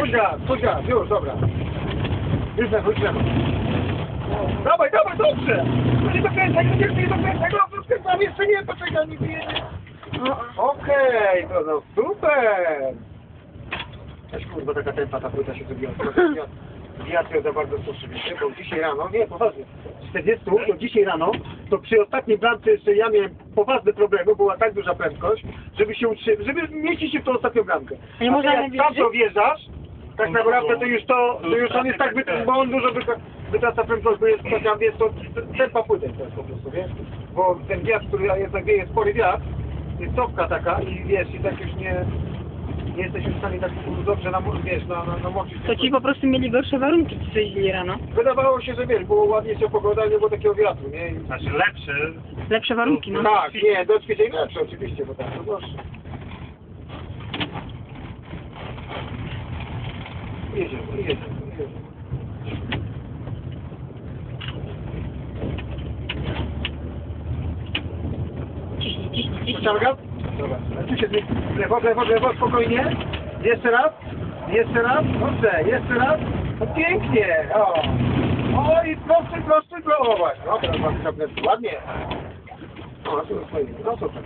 Puśka, puśka, już, dobra. Już na już na Dawaj, dawaj, dobrze! Nie dokręcaj, nie, nie dokręcaj, no jeszcze nie, poczekaj, nie wyjedzie. Okej, to no super! Też kurwa taka tempa ta płyta się zrobiła. Wiatr ją za bardzo wiecie, bo dzisiaj rano, nie, poważnie, z 40 to dzisiaj rano, to przy ostatniej bramce jeszcze ja miałem poważne problemy, była tak duża prędkość, żeby się utrzymać, żeby mieścić się w tą ostatnią bramkę. Nie A można ty jak nie tam to wjeżdżasz, tak On naprawdę to już to, to już on jest tak, wy, bo on dużo wytra- wytraca prędkość, bo jest taka, wiesz, to tempa płytek to jest po prostu, wiesz, bo ten wiatr, który jednak wieje spory wiatr, jest cofka taka i wiesz, i tak już nie, nie jesteśmy w stanie tak dobrze nam, wiesz, na, na, namoczyć. To ci po prostu mieli gorsze warunki, ci co jeździli rano. Wydawało się, że wiesz, było ładniejsza pogoda, nie było takiego wiatru, nie? I, Znaczy lepsze. Lepsze warunki, no. tak, nie, do ćwiczeń lepsze oczywiście, bo tak to gorsze. Jedziemy, jedziemy, jedziemy. Ciśnij, ciśnij, ciśnij. Dobra. Tu się. W lewo, w lewo, w lewo, spokojnie. Jeszcze raz. Jeszcze raz. Dobrze, jeszcze raz. No pięknie. O. O i prosty, prosty, prosty. O właśnie. No teraz mamy kapnęty. Ładnie. O, tu jest fajnie. No super.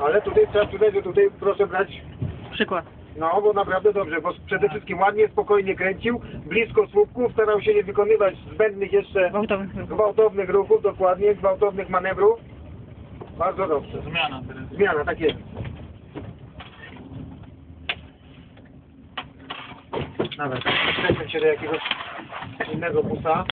Ale tutaj trzeba tutaj, że tutaj proszę brać Przykład. no, bo naprawdę dobrze, bo przede wszystkim ładnie, spokojnie kręcił, blisko słupków, starał się nie wykonywać zbędnych jeszcze Gwałtowny. gwałtownych ruchów, dokładnie, gwałtownych manewrów. Bardzo dobrze. Zmiana teraz. Zmiana, tak jest. Nawet, przejdźmy się do jakiegoś innego busa.